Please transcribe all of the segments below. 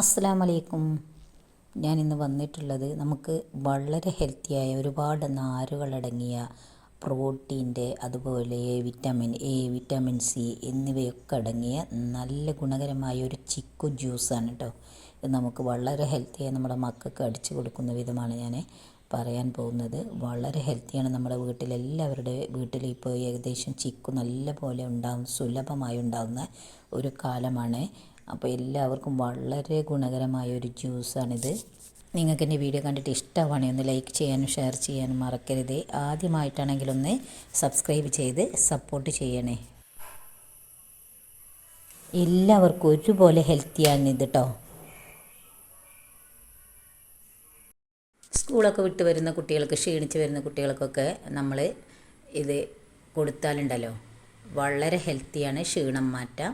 അസ്സലാം വലൈക്കും ഞാനിന്ന് വന്നിട്ടുള്ളത് നമുക്ക് വളരെ ഹെൽത്തിയായ ഒരുപാട് നാരുകളടങ്ങിയ പ്രോട്ടീന്റെ അതുപോലെ വിറ്റാമിൻ എ വിറ്റാമിൻ സി എന്നിവയൊക്കെ അടങ്ങിയ നല്ല ഗുണകരമായ ഒരു ചിക്കു ജ്യൂസാണ് കേട്ടോ ഇത് നമുക്ക് വളരെ ഹെൽത്തിയായി നമ്മുടെ മക്കൾക്ക് അടിച്ചു കൊടുക്കുന്ന വിധമാണ് ഞാൻ പറയാൻ പോകുന്നത്. വളരെ ഹെൽത്തിയാണ് നമ്മുടെ വീട്ടിലെല്ലാവരുടെ വീട്ടിൽ ഇപ്പോൾ ഏകദേശം ചിക്കു നല്ല പോലെ ഉണ്ടാകും സുലഭമായി ഉണ്ടാകുന്ന ഒരു കാലമാണ്. അപ്പോൾ എല്ലാവർക്കും വളരെ ഗുണകരമായ ഒരു ജ്യൂസാണിത്. നിങ്ങൾക്ക് എന്റെ വീഡിയോ കണ്ടിട്ട് ഇഷ്ടമാണെങ്കിൽ ഒന്ന് ലൈക്ക് ചെയ്യാനും ഷെയർ ചെയ്യാനും മറക്കരുത്. ആദ്യമായിട്ടാണെങ്കിലൊന്ന് സബ്സ്ക്രൈബ് ചെയ്ത് സപ്പോർട്ട് ചെയ്യണേ. എല്ലാവർക്കും ഒരുപോലെ ഹെൽത്തിയാണ് ഇത് കേട്ടോ സ്കൂളൊക്കെ വിട്ട് വരുന്ന കുട്ടികൾക്ക് ക്ഷീണിച്ച് വരുന്ന കുട്ടികൾക്കൊക്കെ നമ്മൾ ഇത് കൊടുത്താലുണ്ടല്ലോ. വളരെ ഹെൽത്തിയാണ് ക്ഷീണം മാറ്റാം.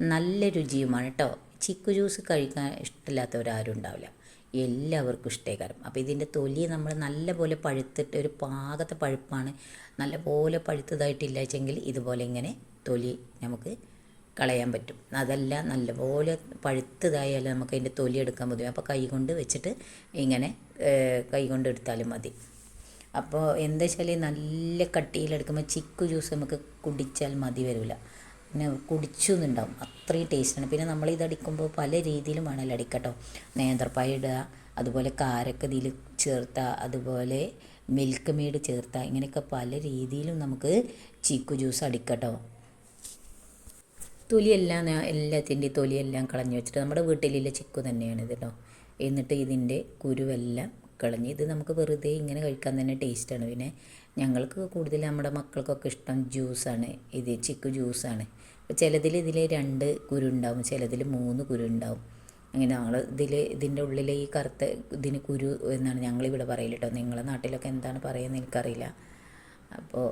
നല്ല രുചിയുമാണ് കേട്ടോ. ചിക്കു ജ്യൂസ് കഴിക്കാൻ ഇഷ്ടമില്ലാത്തവരാരും ഉണ്ടാവില്ല എല്ലാവർക്കും ഇഷ്ടേക്കാരം. അപ്പോൾ ഇതിന്റെ തൊലി നമ്മൾ നല്ലപോലെ പഴുത്തിട്ട് ഒരു പാകത്തെ പഴുപ്പാണ് നല്ലപോലെ പഴുത്തതായിട്ടില്ല വെച്ചെങ്കിൽ ഇതുപോലെ ഇങ്ങനെ തൊലി നമുക്ക് കളയാൻ പറ്റും. അതല്ല നല്ലപോലെ പഴുത്തതായാലും നമുക്ക് അതിന്റെ തൊലി എടുക്കാൻ ബുദ്ധിമുട്ട്. അപ്പോൾ കൈ കൊണ്ട് വെച്ചിട്ട് ഇങ്ങനെ കൈ കൊണ്ട് എടുത്താലും മതി. അപ്പോൾ എന്താ വെച്ചാൽ നല്ല കട്ടിയിലെടുക്കുമ്പോൾ ചിക്കു ജ്യൂസ് നമുക്ക് കുടിച്ചാൽ മതി വരില്ല പിന്നെ കുടിച്ചു എന്നുണ്ടാവും അത്രയും ടേസ്റ്റാണ് പിന്നെ നമ്മൾ ഇതടിക്കുമ്പോൾ പല രീതിയിലും വേണമല്ലോ അടിക്കട്ടോ. നേന്ത്രപ്പായ ഇടുക അതുപോലെ കാരക്ക ഇതിൽ ചേർത്ത അതുപോലെ മിൽക്ക് മെയ്ഡ് ചേർത്ത ഇങ്ങനെയൊക്കെ പല രീതിയിലും നമുക്ക് ചീക്കു ജ്യൂസ് അടിക്കട്ടോ. തൊലിയെല്ലാം എല്ലാത്തിന്റെയും തൊലിയെല്ലാം കളഞ്ഞു വെച്ചിട്ട് നമ്മുടെ വീട്ടിലുള്ള ചിക്കു തന്നെയാണ് ഇത് കേട്ടോ എന്നിട്ട് ഇതിന്റെ കുരുവെല്ലാം കളഞ്ഞ് ഇത് നമുക്ക് വെറുതെ ഇങ്ങനെ കഴിക്കാൻ തന്നെ ടേസ്റ്റാണ് പിന്നെ ഞങ്ങൾക്ക് കൂടുതൽ നമ്മുടെ മക്കൾക്കൊക്കെ ഇഷ്ടം ജ്യൂസാണ്. ഇത് ചിക്കു ജ്യൂസാണ്. അപ്പോൾ ചിലതിൽ ഇതിൽ രണ്ട് കുരു ഉണ്ടാവും ചിലതിൽ മൂന്ന് കുരു ഉണ്ടാവും അങ്ങനെ ഞങ്ങൾ ഇതിൽ ഇതിന്റെ ഉള്ളിൽ ഈ കറുത്ത ഇതിന് കുരു എന്നാണ് ഞങ്ങളിവിടെ പറയൽ കേട്ടോ നിങ്ങളെ നാട്ടിലൊക്കെ എന്താണ് പറയുന്നത് എനിക്കറിയില്ല. അപ്പോൾ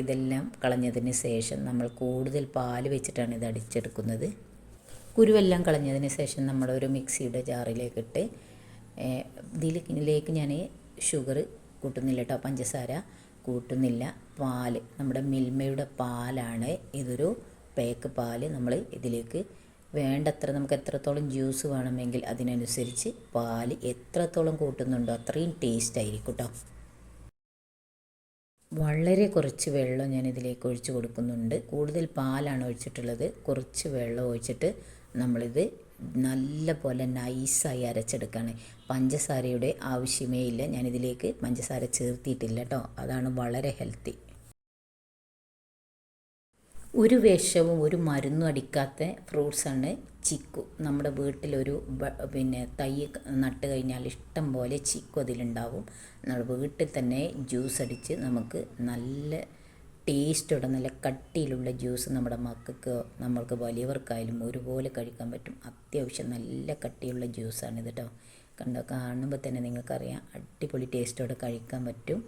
ഇതെല്ലാം കളഞ്ഞതിന് ശേഷം നമ്മൾ കൂടുതൽ പാൽ വെച്ചിട്ടാണ് ഇത് അടിച്ചെടുക്കുന്നത്. കുരുവെല്ലാം കളഞ്ഞതിന് ശേഷം നമ്മളൊരു മിക്സിയുടെ ജാറിലേക്ക് ഇട്ട് ഇതിലേക്ക് ഞാൻ ഷുഗർ കൂട്ടുന്നില്ല കേട്ടോ പഞ്ചസാര. കൂട്ടുന്നില്ല. പാൽ നമ്മുടെ മിൽമയുടെ പാലാണ് ഇതൊരു പേക്ക് പാൽ നമ്മൾ ഇതിലേക്ക് വേണ്ടത്ര നമുക്ക് എത്രത്തോളം ജ്യൂസ് വേണമെങ്കിൽ അതിനനുസരിച്ച് പാൽ എത്രത്തോളം കൂട്ടുന്നുണ്ടോ അത്രയും ടേസ്റ്റ് ആയിരിക്കും കേട്ടോ വളരെ കുറച്ച് വെള്ളം ഞാൻ ഇതിലേക്ക് ഒഴിച്ച് കൊടുക്കുന്നുണ്ട്. കൂടുതൽ പാലാണ് ഒഴിച്ചിട്ടുള്ളത്. കുറച്ച് വെള്ളം ഒഴിച്ചിട്ട് നമ്മളിത് നല്ല പോലെ നൈസായി അരച്ചെടുക്കുകയാണ് പഞ്ചസാരയുടെ ആവശ്യമേ ഇല്ല. ഞാനിതിലേക്ക് പഞ്ചസാര ചേർത്തിയിട്ടില്ല കേട്ടോ അതാണ് വളരെ ഹെൽത്തി ഒരു വിഷവും ഒരു മരുന്നും അടിക്കാത്ത ഫ്രൂട്ട്സാണ് ചിക്കു. നമ്മുടെ വീട്ടിലൊരു പിന്നെ തൈ നട്ട് കഴിഞ്ഞാൽ ഇഷ്ടം പോലെ ചിക്കു അതിലുണ്ടാവും. നമ്മൾ വീട്ടിൽ തന്നെ ജ്യൂസ് അടിച്ച് നമുക്ക് നല്ല ടേസ്റ്റോടെ നല്ല കട്ടിയിലുള്ള ജ്യൂസ് നമ്മുടെ മക്കൾക്ക് നമ്മൾക്ക് വലിയവർക്കായാലും ഒരുപോലെ കഴിക്കാൻ പറ്റും. അത്യാവശ്യം നല്ല കട്ടിയുള്ള ജ്യൂസാണ് ഇത് കേട്ടോ കണ്ടോ? കാണുമ്പോൾ തന്നെ നിങ്ങൾക്കറിയാം. അടിപൊളി ടേസ്റ്റോടെ കഴിക്കാൻ പറ്റും.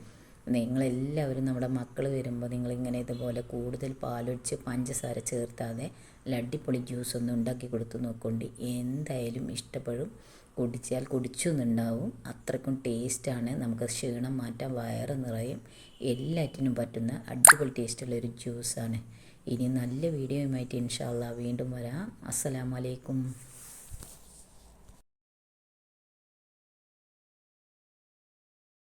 നിങ്ങളെല്ലാവരും നമ്മുടെ മക്കൾ വരുമ്പോൾ നിങ്ങളിങ്ങനെ ഇതുപോലെ കൂടുതൽ പാലൊഴിച്ച് പഞ്ചസാര ചേർത്താതെ ലഡ്ഡിപ്പൊളി ജ്യൂസ് ഒന്ന് ഉണ്ടാക്കി കൊടുത്ത് നോക്കൊണ്ട്. എന്തായാലും ഇഷ്ടപ്പെടും. കുടിച്ചാൽ കുടിച്ചു അത്രക്കും ടേസ്റ്റാണ് നമുക്ക് ക്ഷീണം മാറ്റാൻ വയറ് നിറയും. എല്ലാറ്റിനും പറ്റുന്ന അടിപൊളി ടേസ്റ്റുള്ള ഒരു ജ്യൂസാണ് ഇനി നല്ല വീഡിയോയുമായിട്ട് ഇൻഷാല്ല വീണ്ടും വരാം. അസ്സലാമലൈക്കും